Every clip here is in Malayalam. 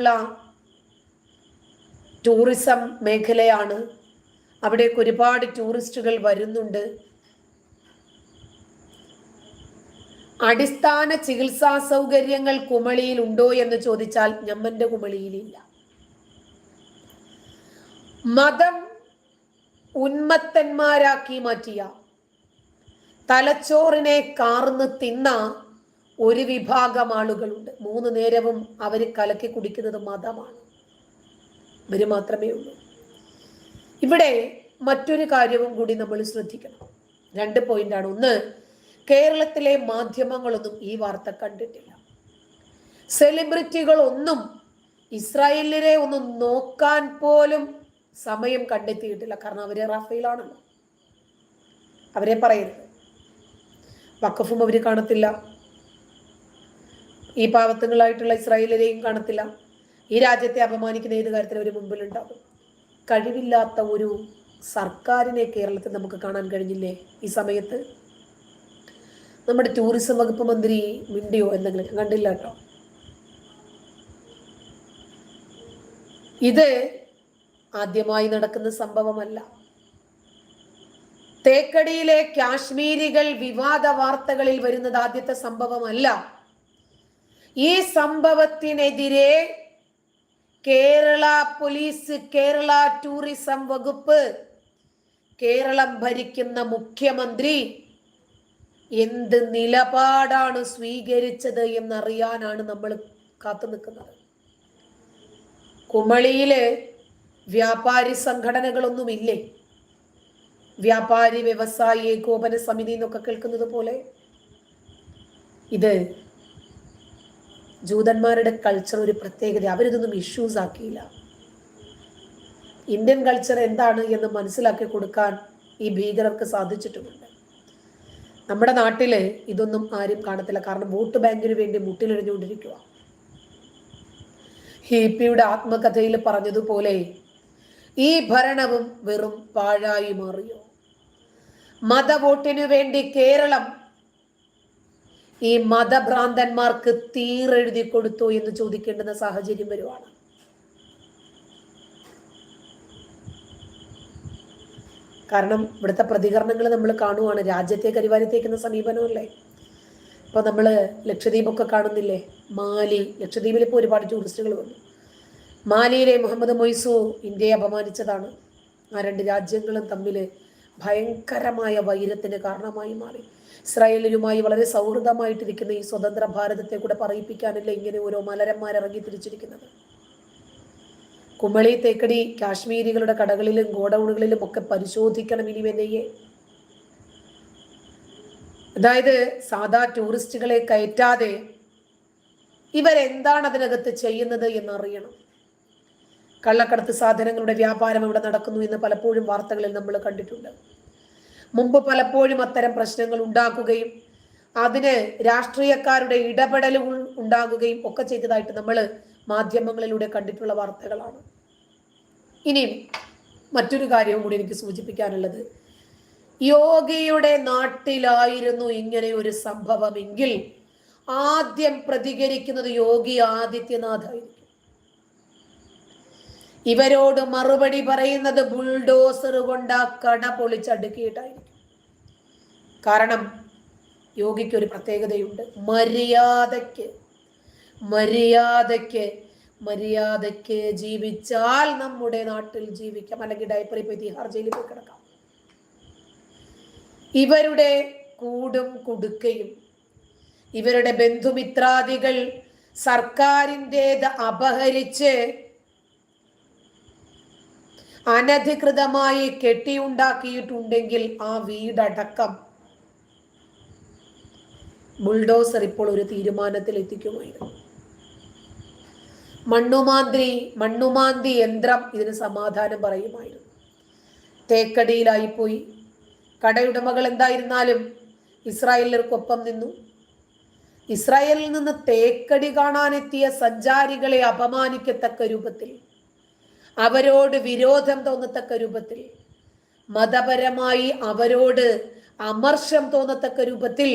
ഉള്ള ടൂറിസം മേഖലയാണ്. അവിടേക്ക് ഒരുപാട് ടൂറിസ്റ്റുകൾ വരുന്നുണ്ട്. അടിസ്ഥാന ചികിത്സാ സൗകര്യങ്ങൾ കുമളിയിൽ ഉണ്ടോ എന്ന് ചോദിച്ചാൽ ഞമ്മന്റെ കുമളിയിലില്ല. മതം ഉന്മത്തന്മാരാക്കി മാറ്റിയ. തലച്ചോറിനെ കാർന്ന് തിന്ന ഒരു വിഭാഗം ആളുകളുണ്ട്. മൂന്ന് നേരവും അവർ കലക്കി കുടിക്കുന്നത് മതമാണ്. ഇവർ മാത്രമേ ഉള്ളൂ. ഇവിടെ മറ്റൊരു കാര്യവും കൂടി നമ്മൾ ശ്രദ്ധിക്കണം. രണ്ട് പോയിന്റാണ്. ഒന്ന് കേരളത്തിലെ മാധ്യമങ്ങളൊന്നും ഈ വാർത്ത കണ്ടിട്ടില്ല. സെലിബ്രിറ്റികളൊന്നും ഇസ്രായേലിനെ ഒന്ന് നോക്കാൻ പോലും സമയം കണ്ടെത്തിയിട്ടില്ല. കാരണം അവരെ റഫയിലാണല്ലോ അവരെ പറയരുത്. വക്കഫും അവർ കാണത്തില്ല. ഈ പാവത്തുങ്ങളായിട്ടുള്ള ഇസ്രായേലിനെയും കാണത്തില്ല. ഈ രാജ്യത്തെ അപമാനിക്കുന്ന ഏത് കാര്യത്തിൽ അവർ മുമ്പിലുണ്ടാകും കഴിവില്ലാത്ത ഒരു സർക്കാരിനെ കേരളത്തിൽ നമുക്ക് കാണാൻ കഴിഞ്ഞില്ലേ ഈ സമയത്ത്? നമ്മുടെ ടൂറിസം വകുപ്പ് മന്ത്രി മിണ്ടിയോ എന്തെങ്കിലും? കണ്ടില്ല കേട്ടോ. ഇത് ആദ്യമായി നടക്കുന്ന സംഭവമല്ല. തേക്കടിയിലെ കാശ്മീരികൾ വിവാദ വാർത്തകളിൽ വരുന്നത് ആദ്യത്തെ സംഭവമല്ല. ഈ സംഭവത്തിനെതിരെ കേരള പോലീസ് കേരള ടൂറിസം വകുപ്പ് കേരളം ഭരിക്കുന്ന മുഖ്യമന്ത്രി എന്ത് നിലപാടാണ് സ്വീകരിച്ചത് എന്നറിയാനാണ് നമ്മൾ കാത്തു നിൽക്കുന്നത്. കുമളിയിൽ വ്യാപാരി സംഘടനകളൊന്നുമില്ലേ? വ്യാപാരി വ്യവസായി ഏകോപന സമിതി എന്നൊക്കെ കേൾക്കുന്നത് പോലെ. ഇത് ജൂതന്മാരുടെ കൾച്ചർ ഒരു പ്രത്യേകത. അവരിതൊന്നും ഇഷ്യൂസ് ആക്കിയില്ല. ഇന്ത്യൻ കൾച്ചർ എന്താണ് എന്ന് മനസ്സിലാക്കി കൊടുക്കാൻ ഈ ഭീകരർക്ക് സാധിച്ചിട്ടുമുണ്ട്. നമ്മുടെ നാട്ടിൽ ഇതൊന്നും ആരും കാണത്തില്ല. കാരണം വോട്ട് ബാങ്കിന് വേണ്ടി മുട്ടിലെഴിഞ്ഞുകൊണ്ടിരിക്കുക പിയുടെ ആത്മകഥയിൽ പറഞ്ഞതുപോലെ ഈ ഭരണവും വെറും പാഴായി മാറിയോ? മതവോട്ടിനു വേണ്ടി കേരളം ഈ മതഭ്രാന്തന്മാർക്ക് തീറെഴുതി കൊടുത്തു എന്ന് ചോദിക്കേണ്ടുന്ന സാഹചര്യം വരുവാണ്. കാരണം ഇവിടുത്തെ പ്രതികരണങ്ങൾ നമ്മൾ കാണുവാണ്. രാജ്യത്തെ കരിവാരിത്തേക്കുന്ന സമീപനമല്ലേ ഇപ്പൊ നമ്മൾ ലക്ഷദ്വീപൊക്കെ കാണുന്നില്ലേ? മാലി ലക്ഷദ്വീപിൽ ഇപ്പോൾ ഒരുപാട് ടൂറിസ്റ്റുകൾ വന്നു. മാലിയിലെ മുഹമ്മദ് മൊയ്സു ഇന്ത്യയെ അപമാനിച്ചതാണ്. ആ രണ്ട് രാജ്യങ്ങളും തമ്മിൽ ഭയങ്കരമായ വൈരത്തിന് കാരണമായി മാറി. ഇസ്രായേലിലുമായി വളരെ സൗഹൃദമായിട്ടിരിക്കുന്ന ഈ സ്വതന്ത്ര ഭാരതത്തെ കൂടെ പറയിപ്പിക്കാനല്ല ഇങ്ങനെ ഓരോ മലരന്മാർ ഇറങ്ങി തിരിച്ചിരിക്കുന്നത്? കുമളി തേക്കടി കാശ്മീരികളുടെ കടകളിലും ഗോഡൗണുകളിലും ഒക്കെ പരിശോധിക്കണം ഇനി വെന്നയെ അതായത് സാധാ ടൂറിസ്റ്റുകളെ കയറ്റാതെ ഇവരെന്താണ് അതിനകത്ത് ചെയ്യുന്നത് എന്നറിയണം. കള്ളക്കടത്ത് സാധനങ്ങളുടെ വ്യാപാരം ഇവിടെ നടക്കുന്നു എന്ന് പലപ്പോഴും വാർത്തകളിൽ നമ്മൾ കണ്ടിട്ടുണ്ട്. മുമ്പ് പലപ്പോഴും അത്തരം പ്രശ്നങ്ങൾ ഉണ്ടാക്കുകയും അതിന് രാഷ്ട്രീയക്കാരുടെ ഇടപെടലുകൾ ഉണ്ടാകുകയും ഒക്കെ ചെയ്തതായിട്ട് നമ്മൾ മാധ്യമങ്ങളിലൂടെ കണ്ടിട്ടുള്ള വാർത്തകളാണ്. ഇനിയും മറ്റൊരു കാര്യവും കൂടി എനിക്ക് സൂചിപ്പിക്കാനുള്ളത്. യോഗിയുടെ നാട്ടിലായിരുന്നു ഇങ്ങനെ ഒരു സംഭവമെങ്കിൽ ആദ്യം പ്രതികരിക്കുന്നത് യോഗി ആദിത്യനാഥായിരിക്കും ഇവരോട് മറുപടി പറയുന്നത് ബുൾഡോസർ കൊണ്ട് ആ കട പൊളിച്ചടുക്കിയിട്ടായിരിക്കും. കാരണം യോഗിക്ക് ഒരു പ്രത്യേകതയുണ്ട്. മര്യാദയ്ക്ക് മര്യാദയ്ക്ക് മര്യാദയ്ക്ക് ജീവിച്ചാൽ നമ്മുടെ നാട്ടിൽ ജീവിക്കാം. അല്ലെങ്കിൽ ഡയപ്പറിൽ പോയി തിഹാർ ജയിലിൽ പോയി കിടക്കാം. ഇവരുടെ കൂടും കുടുക്കയും ഇവരുടെ ബന്ധുമിത്രാദികൾ സർക്കാരിന്റെത് അപഹരിച്ച് അനധികൃതമായി കെട്ടിയുണ്ടാക്കിയിട്ടുണ്ടെങ്കിൽ ആ വീടടക്കം ബുൾഡോസർ ഇപ്പോൾ ഒരു തീരുമാനത്തിൽ എത്തിക്കുമായിരുന്നു മണ്ണുമാന്തി മണ്ണുമാന്തി യന്ത്രം ഇതിന് സമാധാനം പറയുമായിരുന്നു. തേക്കടിയിലായിപ്പോയി. കടയുടമകൾ എന്തായിരുന്നാലും ഇസ്രായേലർക്കൊപ്പം നിന്നു. ഇസ്രായേലിൽ നിന്ന് തേക്കടി കാണാനെത്തിയ സഞ്ചാരികളെ അപമാനിക്കത്തക്ക രൂപത്തിൽ അവരോട് വിരോധം തോന്നത്തക്ക രൂപത്തിൽ മതപരമായി അവരോട് അമർഷം തോന്നത്തക്ക രൂപത്തിൽ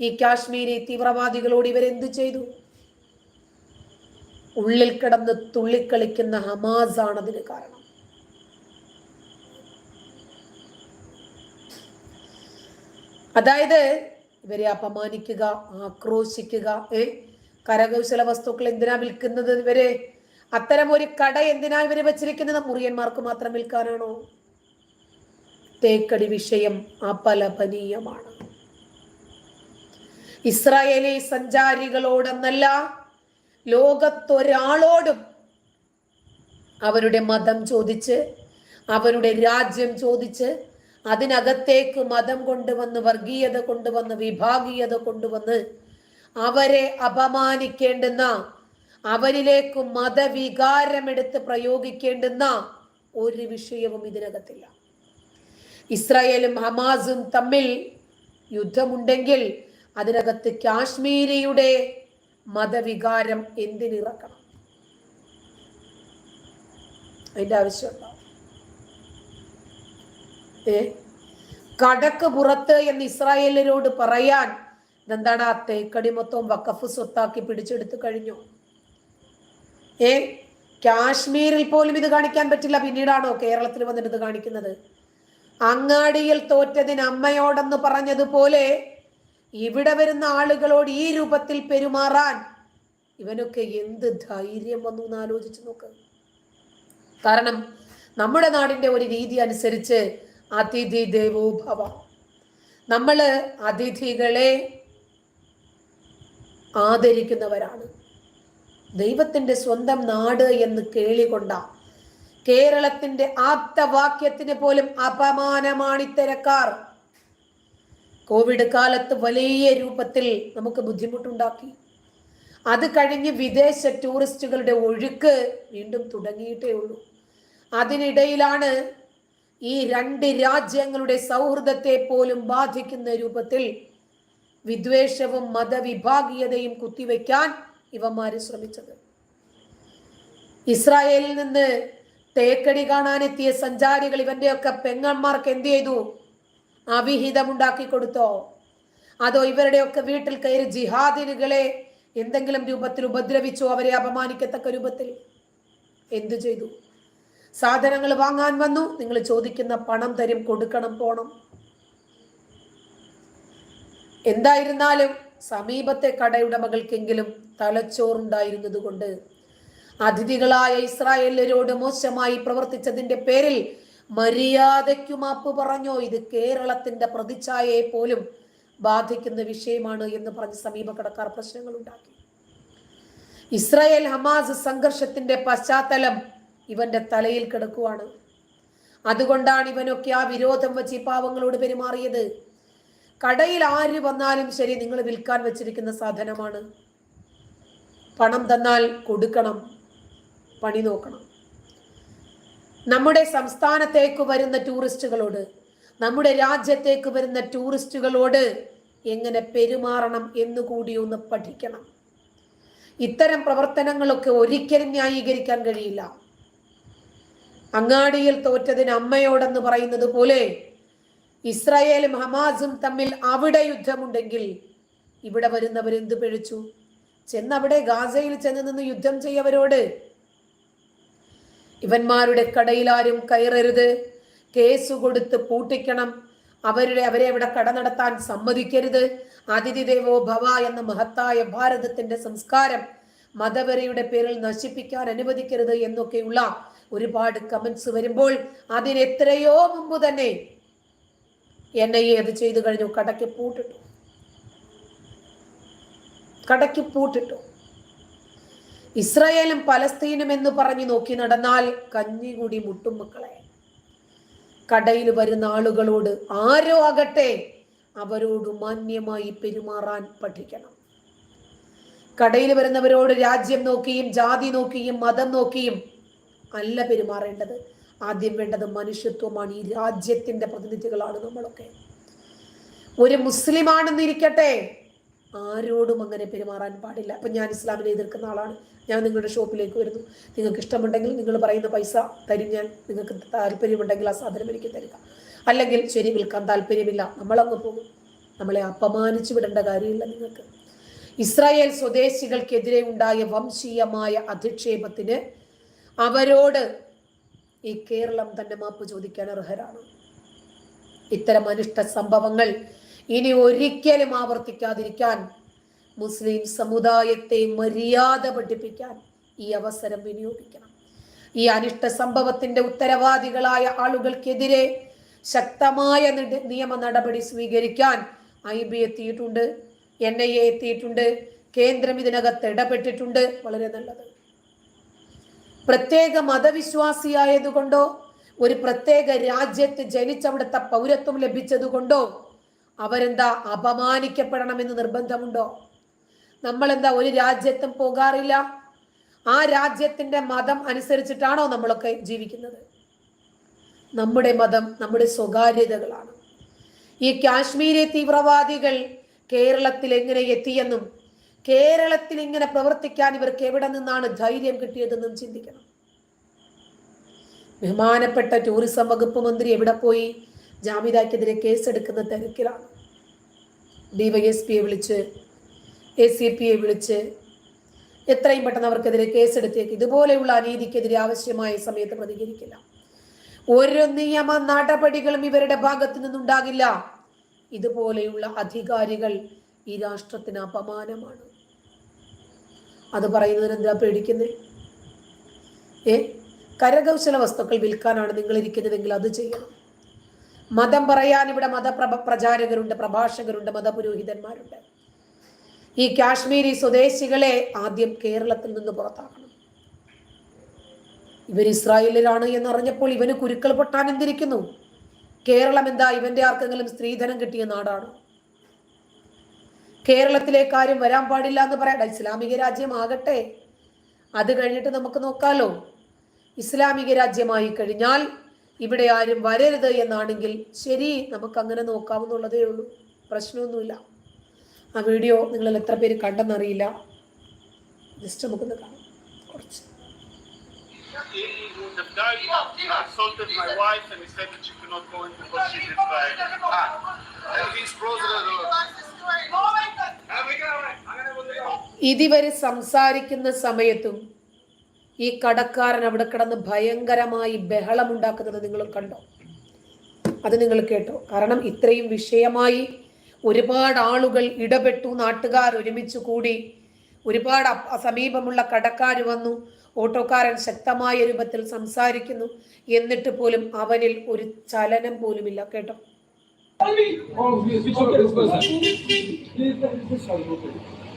ഈ കാശ്മീരി തീവ്രവാദികളോട് ഇവരെന്ത് ചെയ്തു? ഉള്ളിൽ കിടന്ന് തുള്ളിക്കളിക്കുന്ന ഹമാസ് ആണ് അതിന് കാരണം. അതായത് ഇവരെ അപമാനിക്കുക ആക്രോശിക്കുക ഏ? കരകൗശല വസ്തുക്കൾ എന്തിനാ വിൽക്കുന്നത് ഇവരെ? അത്തരം ഒരു കട എന്തിനാ ഇവർ വെച്ചിരിക്കുന്നത്? മുറിയന്മാർക്ക് മാത്രം വിൽക്കാനാണോ? തേക്കടി വിഷയം അപലപനീയമാണ്. ഇസ്രായേലി സഞ്ചാരികളോടെന്നല്ല ലോകത്തൊരാളോടും അവരുടെ മതം ചോദിച്ച് അവരുടെ രാജ്യം ചോദിച്ച് അതിനകത്തേക്ക് മതം കൊണ്ടുവന്ന് വർഗീയത കൊണ്ടുവന്ന് വിഭാഗീയത കൊണ്ടുവന്ന് അവരെ അപമാനിക്കേണ്ടുന്ന അവരിലേക്ക് മതവികാരമെടുത്ത് പ്രയോഗിക്കേണ്ടുന്ന ഒരു വിഷയവും ഇതിനകത്തില്ല. ഇസ്രായേലും ഹമാസും തമ്മിൽ യുദ്ധമുണ്ടെങ്കിൽ അതിനകത്ത് കാശ്മീരിയുടെ മതവികാരം എന്തിനിറക്കണം? അതിന്റെ ആവശ്യമുണ്ടോ? ഏ? കടക്ക് പുറത്ത് എന്ന് ഇസ്രായേലിനോട് പറയാൻ എന്താണ് ആ തേക്കടി മൊത്തം വക്കഫ് സ്വത്താക്കി പിടിച്ചെടുത്തു കഴിഞ്ഞു? ഏ കാശ്മീരിൽ പോലും ഇത് കാണിക്കാൻ പറ്റില്ല. പിന്നീടാണോ കേരളത്തിൽ വന്നിട്ട് ഇത് കാണിക്കുന്നത്? അങ്ങാടിയിൽ തോറ്റതിന് അമ്മയോടെന്ന് പറഞ്ഞതുപോലെ ഇവിടെ വരുന്ന ആളുകളോട് ഈ രൂപത്തിൽ പെരുമാറാൻ ഇവനൊക്കെ എന്ത് ധൈര്യം വന്നു എന്ന് ആലോചിച്ച് നോക്ക്. കാരണം നമ്മുടെ നാടിന്റെ ഒരു രീതി അനുസരിച്ച് അതിഥി ദേവോഭവ. നമ്മൾ അതിഥികളെ ആദരിക്കുന്നവരാണ്. ദൈവത്തിന്റെ സ്വന്തം നാട് എന്ന് കേളികൊണ്ട കേരളത്തിന്റെ ആപ്തവാക്യത്തിന് പോലും അപമാനമാണ് ഇത്തരക്കാർ കോവിഡ് കാലത്ത് വലിയ രൂപത്തിൽ നമുക്ക് ബുദ്ധിമുട്ടുണ്ടാക്കി. അത് കഴിഞ്ഞ് വിദേശ ടൂറിസ്റ്റുകളുടെ ഒഴുക്ക് വീണ്ടും തുടങ്ങിയിട്ടേ ഉള്ളൂ. അതിനിടയിലാണ് ഈ രണ്ട് രാജ്യങ്ങളുടെ സൗഹൃദത്തെ പോലും ബാധിക്കുന്ന രൂപത്തിൽ വിദ്വേഷവും മതവിഭാഗീയതയും കുത്തിവെക്കാൻ ഇവന്മാര് ശ്രമിച്ചത്. ഇസ്രായേലിൽ നിന്ന് തേക്കടി കാണാനെത്തിയ സഞ്ചാരികൾ ഇവന്റെയൊക്കെ പെങ്ങന്മാർക്ക് എന്ത് ചെയ്തു? അവിഹിതമുണ്ടാക്കി കൊടുത്തോ? അതോ ഇവരുടെയൊക്കെ വീട്ടിൽ കയറി ജിഹാദിനുകളെ എന്തെങ്കിലും രൂപത്തിൽ ഉപദ്രവിച്ചോ? അവരെ അപമാനിക്കത്തക്ക രൂപത്തിൽ. എന്തു ചെയ്തു? സാധനങ്ങൾ വാങ്ങാൻ വന്നു. നിങ്ങൾ ചോദിക്കുന്ന പണം തരും കൊടുക്കണം പോണം. എന്തായിരുന്നാലും സമീപത്തെ കടയുടമകൾക്കെങ്കിലും തലച്ചോറുണ്ടായിരുന്നത് കൊണ്ട് അതിഥികളായ ഇസ്രായേലരോട് മോശമായി പ്രവർത്തിച്ചതിന്റെ പേരിൽ മര്യാദയ്ക്കു മാപ്പ് പറഞ്ഞോ? ഇത് കേരളത്തിന്റെ പ്രതിച്ഛായയെ പോലും ബാധിക്കുന്ന വിഷയമാണ് എന്ന് പറഞ്ഞ് സമീപ കടക്കാർ പ്രശ്നങ്ങൾ ഉണ്ടാക്കി. ഇസ്രായേൽ ഹമാസ് സംഘർഷത്തിന്റെ പശ്ചാത്തലം ഇവന്റെ തലയിൽ കിടക്കുവാണ്. അതുകൊണ്ടാണ് ഇവനൊക്കെ ആ വിരോധം വെച്ച് ഈ പാവങ്ങളോട് പെരുമാറിയത്. കടയിൽ ആര് വന്നാലും ശരി നിങ്ങൾ വിൽക്കാൻ വെച്ചിരിക്കുന്ന സാധനമാണ്. പണം തന്നാൽ കൊടുക്കണം പണി നോക്കണം. നമ്മുടെ സംസ്ഥാനത്തേക്ക് വരുന്ന ടൂറിസ്റ്റുകളോട് നമ്മുടെ രാജ്യത്തേക്ക് വരുന്ന ടൂറിസ്റ്റുകളോട് എങ്ങനെ പെരുമാറണം എന്ന് കൂടി ഒന്ന് പഠിക്കണം. ഇത്തരം പ്രവർത്തനങ്ങളൊക്കെ ഒരിക്കലും ന്യായീകരിക്കാൻ കഴിയില്ല. അങ്ങാടിയിൽ തോറ്റതിന് അമ്മയോടെന്ന് പറയുന്നത് പോലെ ഇസ്രായേലും ഹമാസും തമ്മിൽ അവിടെ യുദ്ധമുണ്ടെങ്കിൽ ഇവിടെ വരുന്നവർ എന്ത് പിഴച്ചു? ചെന്നവിടെ ഗാസയിൽ ചെന്ന് നിന്ന് യുദ്ധം ചെയ്യവരോട്. ഇവന്മാരുടെ കടയിൽ ആരും കയറരുത്. കേസ് കൊടുത്ത് പൂട്ടിക്കണം. അവരുടെ അവരെ അവിടെ കട നടത്താൻ സമ്മതിക്കരുത്. അതിഥി ദേവോ ഭവ എന്ന മഹത്തായ ഭാരതത്തിന്റെ സംസ്കാരം മതവരയുടെ പേരിൽ നശിപ്പിക്കാൻ അനുവദിക്കരുത് എന്നൊക്കെയുള്ള ഒരുപാട് കമന്റ്സ് വരുമ്പോൾ അതിനെത്രയോ മുമ്പ് തന്നെ എൻ ഐ അത് ചെയ്തു കഴിഞ്ഞു. കടയ്ക്ക് പൂട്ടിട്ടു. കടയ്ക്ക് പൂട്ടിട്ടു. ഇസ്രായേലും പലസ്തീനും എന്ന് പറഞ്ഞു നോക്കി നടന്നാൽ കഞ്ഞികൂടി മുട്ടും മക്കളെ. കടയിൽ വരുന്ന ആളുകളോട് ആരോ ആകട്ടെ അവരോട് മാന്യമായി പെരുമാറാൻ പഠിക്കണം. കടയിൽ വരുന്നവരോട് രാജ്യം നോക്കിയും ജാതി നോക്കിയും മതം നോക്കിയും അല്ല പെരുമാറേണ്ടത്. ആദ്യം വേണ്ടത് മനുഷ്യത്വമാണ്. ഈ രാജ്യത്തിന്റെ പ്രതിനിധികളാണ് നമ്മളൊക്കെ. ഒരു മുസ്ലിം ആണെന്നിരിക്കട്ടെ ആരോടും അങ്ങനെ പെരുമാറാൻ പാടില്ല. അപ്പം ഞാൻ ഇസ്ലാമിനെ എതിർക്കുന്ന ആളാണ്. ഞാൻ നിങ്ങളുടെ ഷോപ്പിലേക്ക് വരുന്നു. നിങ്ങൾക്ക് ഇഷ്ടമുണ്ടെങ്കിൽ നിങ്ങൾ പറയുന്ന പൈസ തരും ഞാൻ. നിങ്ങൾക്ക് താല്പര്യമുണ്ടെങ്കിൽ ആ സാധനം എനിക്ക് തരിക. അല്ലെങ്കിൽ ശരി വിൽക്കാൻ താല്പര്യമില്ല. നമ്മളങ്ങ് പോകും. നമ്മളെ അപമാനിച്ചു വിടേണ്ട കാര്യമില്ല നിങ്ങൾക്ക്. ഇസ്രായേൽ സ്വദേശികൾക്കെതിരെ ഉണ്ടായ വംശീയമായ അധിക്ഷേപത്തിന് അവരോട് ഈ കേരളം തന്നെ മാപ്പ് ചോദിക്കാൻ അർഹരാണ്. ഇത്തരം അനിഷ്ട സംഭവങ്ങൾ ഇനി ഒരിക്കലും ആവർത്തിക്കാതിരിക്കാൻ മുസ്ലിം സമുദായത്തെ മര്യാദ പഠിപ്പിക്കാൻ ഈ അവസരം വിനിയോഗിക്കണം. ഈ അനിഷ്ട സംഭവത്തിന്റെ ഉത്തരവാദികളായ ആളുകൾക്കെതിരെ ശക്തമായ നിയമ നടപടി സ്വീകരിക്കാൻ ഐ ബി എത്തിയിട്ടുണ്ട് എൻ ഐ എ എത്തിയിട്ടുണ്ട് കേന്ദ്രം ഇതിനകത്ത് ഇടപെട്ടിട്ടുണ്ട്. വളരെ നല്ലത്. പ്രത്യേക മതവിശ്വാസിയായതുകൊണ്ടോ ഒരു പ്രത്യേക രാജ്യത്ത് ജനിച്ചവിടുത്തെ പൗരത്വം ലഭിച്ചതുകൊണ്ടോ അവരെന്താ അപമാനിക്കപ്പെടണമെന്ന് നിർബന്ധമുണ്ടോ? നമ്മളെന്താ ഒരു രാജ്യത്തും പോകാറില്ല? ആ രാജ്യത്തിന്റെ മതം അനുസരിച്ചിട്ടാണോ നമ്മളൊക്കെ ജീവിക്കുന്നത്? നമ്മുടെ മതം നമ്മുടെ സ്വകാര്യതകളാണ്. ഈ കാശ്മീരി തീവ്രവാദികൾ കേരളത്തിൽ എങ്ങനെ എത്തിയെന്നും കേരളത്തിൽ ഇങ്ങനെ പ്രവർത്തിക്കാൻ ഇവർക്ക് എവിടെ നിന്നാണ് ധൈര്യം കിട്ടിയതെന്നും ചിന്തിക്കണം. ബഹുമാനപ്പെട്ട ടൂറിസം വകുപ്പ് മന്ത്രി എവിടെ പോയി? ജാമിദാക്കെതിരെ കേസെടുക്കുന്ന തിരക്കിലാണ്. ഡിവൈഎസ്പിയെ വിളിച്ച് എ സി പിയെ വിളിച്ച് എത്രയും പെട്ടെന്ന് അവർക്കെതിരെ കേസെടുത്തേക്ക്. ഇതുപോലെയുള്ള അനീതിക്കെതിരെ ആവശ്യമായ സമയത്ത് പ്രതികരിക്കില്ല. ഒരു നിയമ നടപടികളും ഇവരുടെ ഭാഗത്തു നിന്നുണ്ടാകില്ല. ഇതുപോലെയുള്ള അധികാരികൾ ഈ രാഷ്ട്രത്തിന് അപമാനമാണ്. അത് പറയുന്നതിന് എന്താ പേടിക്കുന്നത് ഏ? കരകൗശല വസ്തുക്കൾ വിൽക്കാനാണ് നിങ്ങൾ ഇരിക്കുന്നതെങ്കിൽ അത് ചെയ്യണം. മതം പറയാൻ ഇവിടെ മതപ്രഭ പ്രചാരകരുണ്ട് പ്രഭാഷകരുണ്ട് മതപുരോഹിതന്മാരുണ്ട്. ഈ കാശ്മീരി സ്വദേശികളെ ആദ്യം കേരളത്തിൽ നിന്ന് പുറത്താക്കണം. ഇവർ ഇസ്രായേലിലാണ് എന്നറിഞ്ഞപ്പോൾ ഇവന് കുരുക്കൾ പൊട്ടാൻ എന്തിരിക്കുന്നു? കേരളം എന്താ? ഇവന്റെ ആർക്കെങ്കിലും സ്ത്രീധനം കിട്ടിയ നാടാണോ? കേരളത്തിലേക്ക് ആരും വരാൻ പാടില്ല എന്ന് പറയണ്ട ഇസ്ലാമിക രാജ്യമാകട്ടെ അത് കഴിഞ്ഞിട്ട് നമുക്ക് നോക്കാലോ ഇസ്ലാമിക രാജ്യമായി കഴിഞ്ഞാൽ ഇവിടെ ആരും വരരുത് എന്നാണെങ്കിൽ ശരി നമുക്ക് അങ്ങനെ നോക്കാവുന്നുള്ളതേ ഉള്ളൂ പ്രശ്നമൊന്നുമില്ല ആ വീഡിയോ നിങ്ങളിൽ എത്ര പേര് കണ്ടെന്നറിയില്ല ജസ്റ്റ് നമുക്കൊന്ന് കാണാം കുറച്ച് The guy assaulted my wife and he said that she cannot go in because she's Israeli. Ah. ഇതിവര് സംസാരിക്കുന്ന സമയത്തും ഈ കടക്കാരൻ അവിടെ കിടന്ന് ഭയങ്കരമായി ബഹളമുണ്ടാക്കുന്നത് നിങ്ങൾ കണ്ടോ? അത് നിങ്ങൾ കേട്ടോ. കാരണം ഇത്രയും വിഷയമായി ഒരുപാട് ആളുകൾ ഇടപെട്ടു നാട്ടുകാർ ഒരുമിച്ച് കൂടി ഒരുപാട് സമീപമുള്ള കടക്കാർ വന്നു ഓട്ടോക്കാരൻ ശക്തമായ രൂപത്തിൽ സംസാരിക്കുന്നു. എന്നിട്ട് പോലും അവനിൽ ഒരു ചലനം പോലുമില്ല. കേട്ടോ. Oh, he's okay, this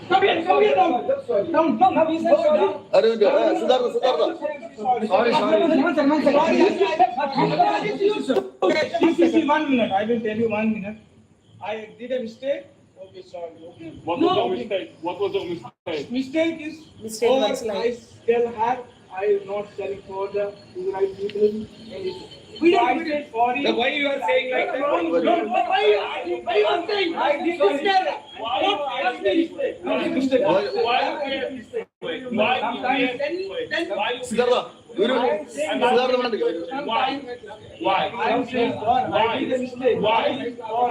Come here, come here down. Down, come, come, he's down. अरे सुधार सुधार sorry sorry Mann sir Mann sir one minute I will tell you Okay, sorry. Okay. What was no. your mistake? What was your mistake? Mistake is mistake over. I still have. I am not selling for the right people. Anything. We don't. Saying. Then why you are saying like that? No, no, no, why, why, you- why you are saying? this is mistake. Why Not just the mistake. Why Not mistake. Why you create mistake? Why mistake? Why you Siddhartha ഒരു saying- സിദ്ധാർത്ഥ വേണ്ട Why? Why? I am saying. Why? Why?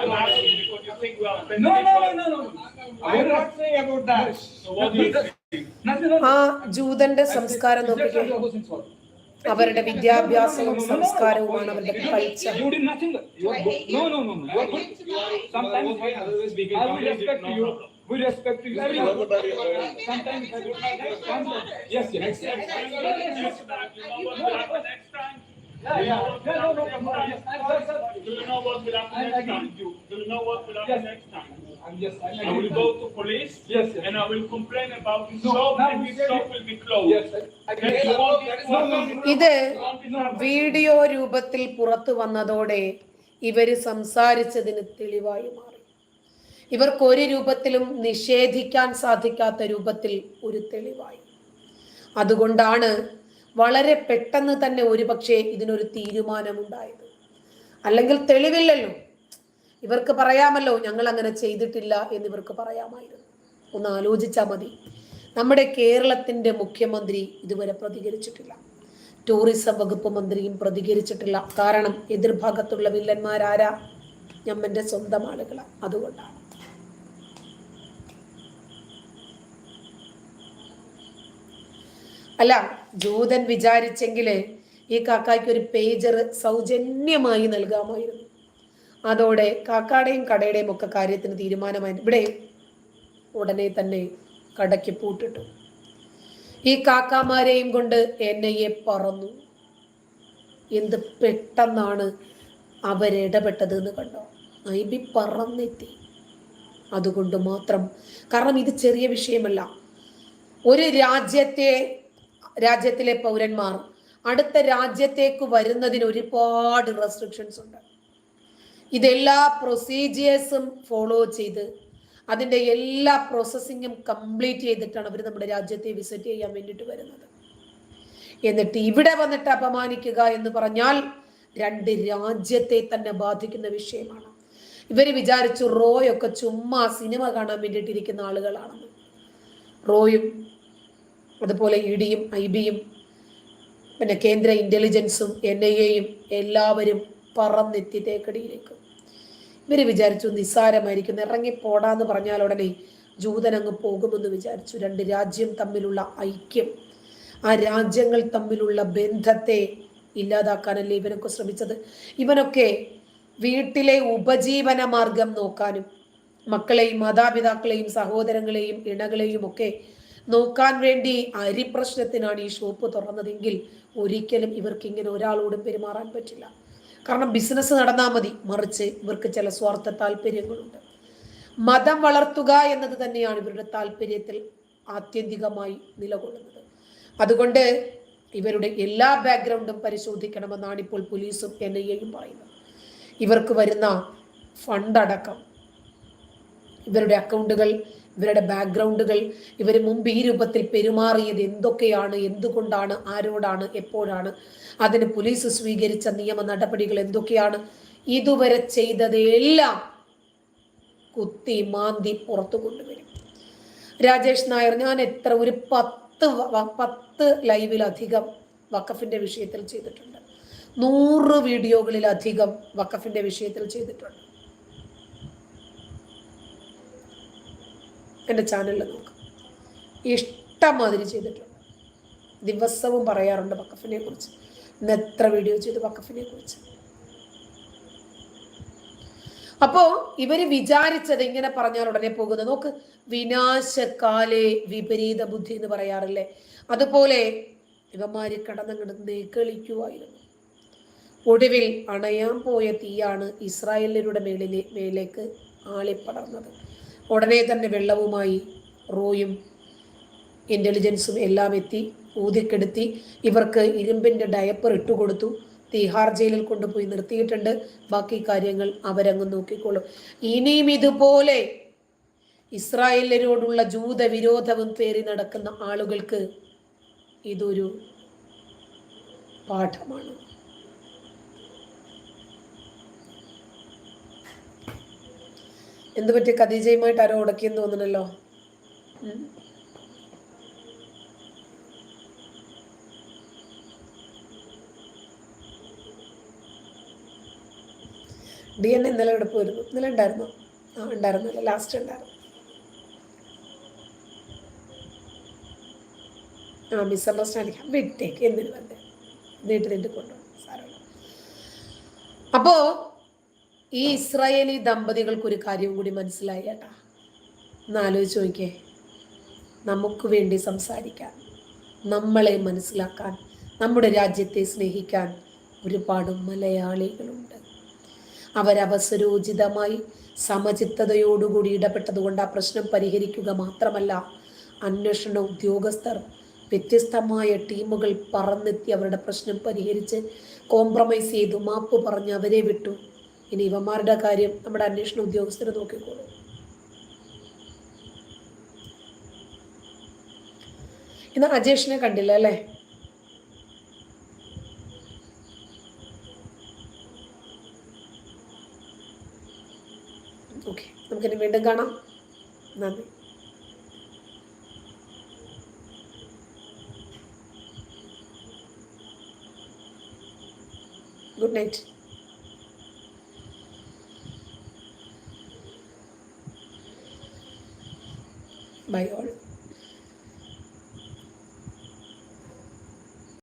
I'm asking you because you think we are offending No, no, no, no, no. I am not saying about that. So what do you think? ആ. ജൂതന്റെ സംസ്കാരം നോക്കിക്കേ അവരുടെ വിദ്യാഭ്യാസവും സംസ്കാരവുമാണ് അവരുടെ culture With respect to you. Yeah, yeah. Yeah, no, no, no, yes. You know what will happen next time? you. You know what will happen Yes. next time? I'm just. I'm I will go to police Yes, yes. and I will complain about this No, shop and this shop will be closed. Yes, No, no, no. ഇത്? വീഡിയോ രൂപത്തിൽ പുറത്തു വന്നതോടെ ഇവർ സംസാരിച്ചതിന് തെളിവായി മാറി ഇവർക്ക് ഒരു രൂപത്തിലും നിഷേധിക്കാൻ സാധിക്കാത്ത രൂപത്തിൽ ഒരു തെളിവായി അതുകൊണ്ടാണ് വളരെ പെട്ടെന്ന് തന്നെ ഒരുപക്ഷെ ഇതിനൊരു തീരുമാനമുണ്ടായത്. അല്ലെങ്കിൽ തെളിവില്ലല്ലോ. ഇവർക്ക് പറയാമല്ലോ ഞങ്ങൾ അങ്ങനെ ചെയ്തിട്ടില്ല എന്ന് ഇവർക്ക് പറയാമായിരുന്നു. ഒന്ന് ആലോചിച്ചാൽ മതി. നമ്മുടെ കേരളത്തിന്റെ മുഖ്യമന്ത്രി ഇതുവരെ പ്രതികരിച്ചിട്ടില്ല. ടൂറിസം വകുപ്പ് മന്ത്രിയും പ്രതികരിച്ചിട്ടില്ല. കാരണം എതിർഭാഗത്തുള്ള വില്ലന്മാരാരാ? ഞമ്മന്റെ സ്വന്തം ആളുകളാണ് അതുകൊണ്ടാണ്. അല്ല ജൂതൻ വിചാരിച്ചെങ്കിൽ ഈ കാക്കായ്ക്ക് ഒരു പേജർ സൗജന്യമായി നൽകാമായിരുന്നു. അതോടെ കാക്കാടെയും കടയുടെയും ഒക്കെ കാര്യത്തിന് തീരുമാനമായി ഇവിടെ ഉടനെ തന്നെ കടയ്ക്ക് പൂട്ടിട്ടു. ഈ കാക്കാമാരെയും കൊണ്ട് എൻ ഐ എ പറന്നു. എന്ത് പെട്ടെന്നാണ് അവരിടപെട്ടത് എന്ന് കണ്ടോ? ഐ ബി പറന്നെത്തി. അതുകൊണ്ട് മാത്രം. കാരണം ഇത് ചെറിയ വിഷയമല്ല. ഒരു രാജ്യത്തെ രാജ്യത്തിലെ പൗരന്മാർ അടുത്ത രാജ്യത്തേക്ക് വരുന്നതിന് ഒരുപാട് റെസ്ട്രിക്ഷൻസ് ഉണ്ട്. ഇതെല്ലാ പ്രൊസീജിയേഴ്സും ഫോളോ ചെയ്ത് അതിന്റെ എല്ലാ പ്രോസസ്സിങ്ങും കംപ്ലീറ്റ് ചെയ്തിട്ടാണ് അവർ നമ്മുടെ രാജ്യത്തെ വിസിറ്റ് ചെയ്യാൻ വേണ്ടിയിട്ട് വരുന്നത്. എന്നിട്ട് ഇവിടെ വന്നിട്ട് അപമാനിക്കുക എന്ന് പറഞ്ഞാൽ രണ്ട് രാജ്യത്തെ തന്നെ ബാധിക്കുന്ന വിഷയമാണ്. ഇവർ വിചാരിച്ചു റോയൊക്കെ ചുമ്മാ സിനിമ കാണാൻ വേണ്ടിയിട്ടിരിക്കുന്ന ആളുകളാണെന്ന്. റോയും അതുപോലെ ഇ ഡിയും ഐ ബിയും പിന്നെ കേന്ദ്ര ഇന്റലിജൻസും എൻ ഐ എയും എല്ലാവരും പറന്നെത്തി തേക്കടിയിലേക്ക്. ഇവർ വിചാരിച്ചു നിസ്സാരമായിരിക്കും ഇറങ്ങിപ്പോടാന്ന് പറഞ്ഞാൽ ഉടനെ ജൂതനങ്ങ് പോകുമെന്ന് വിചാരിച്ചു. രണ്ട് രാജ്യം തമ്മിലുള്ള ഐക്യം ആ രാജ്യങ്ങൾ തമ്മിലുള്ള ബന്ധത്തെ ഇല്ലാതാക്കാനല്ലേ ഇവനൊക്കെ ശ്രമിച്ചത്? ഇവനൊക്കെ വീട്ടിലെ ഉപജീവന മാർഗം നോക്കാനും മക്കളെയും മാതാപിതാക്കളെയും സഹോദരങ്ങളെയും ഇണകളെയും ഒക്കെ നോക്കാൻ വേണ്ടി അരി പ്രശ്നത്തിനാണ് ഈ ഷോപ്പ് തുറന്നതെങ്കിൽ ഒരിക്കലും ഇവർക്ക് ഇങ്ങനെ ഒരാളോടും പെരുമാറാൻ പറ്റില്ല. കാരണം ബിസിനസ് നടന്നാൽ മതി. മറിച്ച് ഇവർക്ക് ചില സ്വാർത്ഥ താല്പര്യങ്ങളുണ്ട്. മതം വളർത്തുക എന്നത് തന്നെയാണ് ഇവരുടെ താല്പര്യത്തിൽ ആത്യന്തികമായി നിലകൊള്ളുന്നത്. അതുകൊണ്ട് ഇവരുടെ എല്ലാ ബാക്ക്ഗ്രൗണ്ടും പരിശോധിക്കണമെന്നാണ് ഇപ്പോൾ പോലീസും എൻ ഐ എയും പറയുന്നത്. ഇവർക്ക് വരുന്ന ഫണ്ടടക്കം ഇവരുടെ അക്കൗണ്ടുകൾ ഇവരുടെ ബാക്ക്ഗ്രൗണ്ടുകൾ ഇവർ മുമ്പ് ഈ രൂപത്തിൽ പെരുമാറിയത് എന്തൊക്കെയാണ് എന്തുകൊണ്ടാണ് ആരോടാണ് എപ്പോഴാണ് അതിന് പോലീസ് സ്വീകരിച്ച നിയമ നടപടികൾ എന്തൊക്കെയാണ് ഇതുവരെ ചെയ്തതെല്ലാം കുത്തി മാന്തി പുറത്തു കൊണ്ടുവരും. രാജേഷ് നായർ ഞാൻ എത്ര ഒരു പത്ത് പത്ത് ലൈവിലധികം വക്കഫിന്റെ വിഷയത്തിൽ ചെയ്തിട്ടുണ്ട്. നൂറ് വീഡിയോകളിലധികം വക്കഫിന്റെ വിഷയത്തിൽ ചെയ്തിട്ടുണ്ട്. എന്റെ ചാനലിൽ നോക്കാം. ഇഷ്ടമാതിരി ചെയ്തിട്ടുണ്ട്. ദിവസവും പറയാറുണ്ട് വക്കഫിനെ കുറിച്ച്. ഇന്ന് എത്ര വീഡിയോ ചെയ്തു വക്കഫിനെ കുറിച്ച്. അപ്പോ ഇവർ വിചാരിച്ചത് ഇങ്ങനെ പറഞ്ഞാൽ ഉടനെ പോകുന്നത്. നോക്ക് വിനാശകാലേ വിപരീത ബുദ്ധി എന്ന് പറയാറില്ലേ? അതുപോലെ ഇവന്മാര് കടന്നങ്ങട് നെകളിക്കുമായിരുന്നു ഒടുവിൽ അണയാൻ പോയ തീയാണ് ഇസ്രായേലരുടെ മേളിലെ മേലേക്ക് ആളിപ്പടർന്നത്. ഉടനെ തന്നെ വെള്ളവുമായി റോയും ഇന്റലിജൻസും എല്ലാം എത്തി ഊതിക്കെടുത്തി. ഇവർക്ക് ഇരുമ്പിന്റെ ഡയപ്പർ ഇട്ടുകൊടുത്തു. തീഹാർ ജയിലിൽ കൊണ്ടുപോയി നിർത്തിയിട്ടുണ്ട്. ബാക്കി കാര്യങ്ങൾ അവരങ്ങ് നോക്കിക്കോളും. ഇനിയും ഇതുപോലെ ഇസ്രായേലരോടുള്ള ജൂത വിരോധവും പേറി നടക്കുന്ന ആളുകൾക്ക് ഇതൊരു പാഠമാണ്. എന്ത് പറ്റി? ഖദീജയുമായിട്ട് ആരോ ഉടക്കിയെന്ന് തോന്നണല്ലോ. ഡി എൻ ഇന്നലെ ഇവിടെ പോയിരുന്നു. ഇന്നലെ ഉണ്ടായിരുന്നു. ആ ഉണ്ടായിരുന്നല്ലോ ലാസ്റ്റ് ഉണ്ടായിരുന്നു. ആ മിസ്അണ്ടർസ്റ്റാൻഡിങ് വിട്ടേക്ക് എന്തിനു വന്നേ. നീട്ടി നീട്ടി കൊണ്ടുപോകും. സാരമില്ല. അപ്പോ ഈ ഇസ്രായേലി ദമ്പതികൾക്ക് ഒരു കാര്യവും കൂടി മനസ്സിലായി ചേട്ടാ എന്നാലോചിച്ച് നോക്കിയേ. നമുക്ക് വേണ്ടി സംസാരിക്കാൻ നമ്മളെ മനസ്സിലാക്കാൻ നമ്മുടെ രാജ്യത്തെ സ്നേഹിക്കാൻ ഒരുപാട് മലയാളികളുണ്ട്. അവരവസരോചിതമായി സമചിത്തതയോടുകൂടി ഇടപെട്ടതുകൊണ്ട് ആ പ്രശ്നം പരിഹരിക്കുക മാത്രമല്ല അന്വേഷണ ഉദ്യോഗസ്ഥർ വ്യത്യസ്തമായ ടീമുകൾ പറന്നെത്തി അവരുടെ പ്രശ്നം പരിഹരിച്ച് കോംപ്രമൈസ് ചെയ്തു മാപ്പ് പറഞ്ഞ് അവരെ വിട്ടു. ഇനി ഇവന്മാരുടെ കാര്യം നമ്മുടെ അന്വേഷണ ഉദ്യോഗസ്ഥർ നോക്കിക്കോളൂ. ഇന്ന് അജേഷിനെ കണ്ടില്ല അല്ലേ? ഓക്കെ നമുക്കിനി വീണ്ടും കാണാം. നന്ദി. Good night. By all